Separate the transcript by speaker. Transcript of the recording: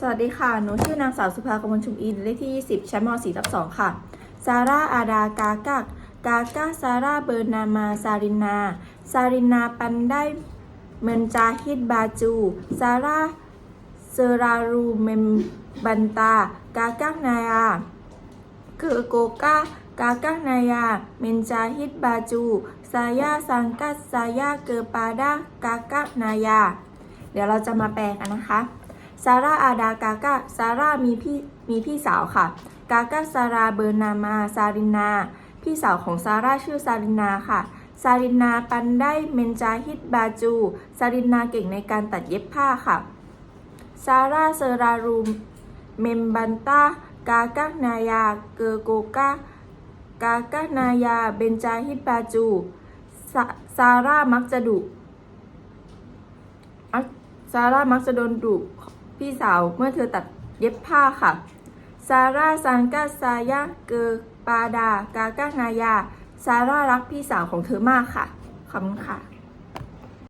Speaker 1: สวัสดีค่ะ หนูชื่อนางสาวสุภากมลชุมอิน เลขที่ 20 ชั้นม .4 ทับ2ค่ะ ซาร่า อาดา กากักกาก้าซาร่า เบอร์นามา ซารินา ซารินา ปันได้ เมนจาฮิดบาจู ซาร่า เซรารู เมมบันตา กากักนายา เกอโกกากากักนายา เมนจาฮิดบาจู ซายาสังกัสซายา เกอปาดากากักนายา เดี๋ยวเราจะมาแปลกันนะคะ ซาร่าอาดากากาซาร่ามีพี่มีพี่สาวค่ะ กากาซาราเบอร์นามาซารินา พี่สาวของซาร่าชื่อซารินาค่ะ ซารินาปันได้เมนจาฮิดบาจู ซารินาเก่งในการตัดเย็บผ้าค่ะ ซาร่าเซรารูเมมบันตากากานายา เกอโกกากากานายา เบนจาฮิดบาจู ซาร่ามักจะดุซาร่ามักจะโดนดุ พี่สาวเมื่อเธอตัดเย็บผ้าค่ะ ซาร่าซังกาซายะเกอปาดากากานายา ซาร่ารักพี่สาวของเธอมากค่ะ ขอบคุณค่ะ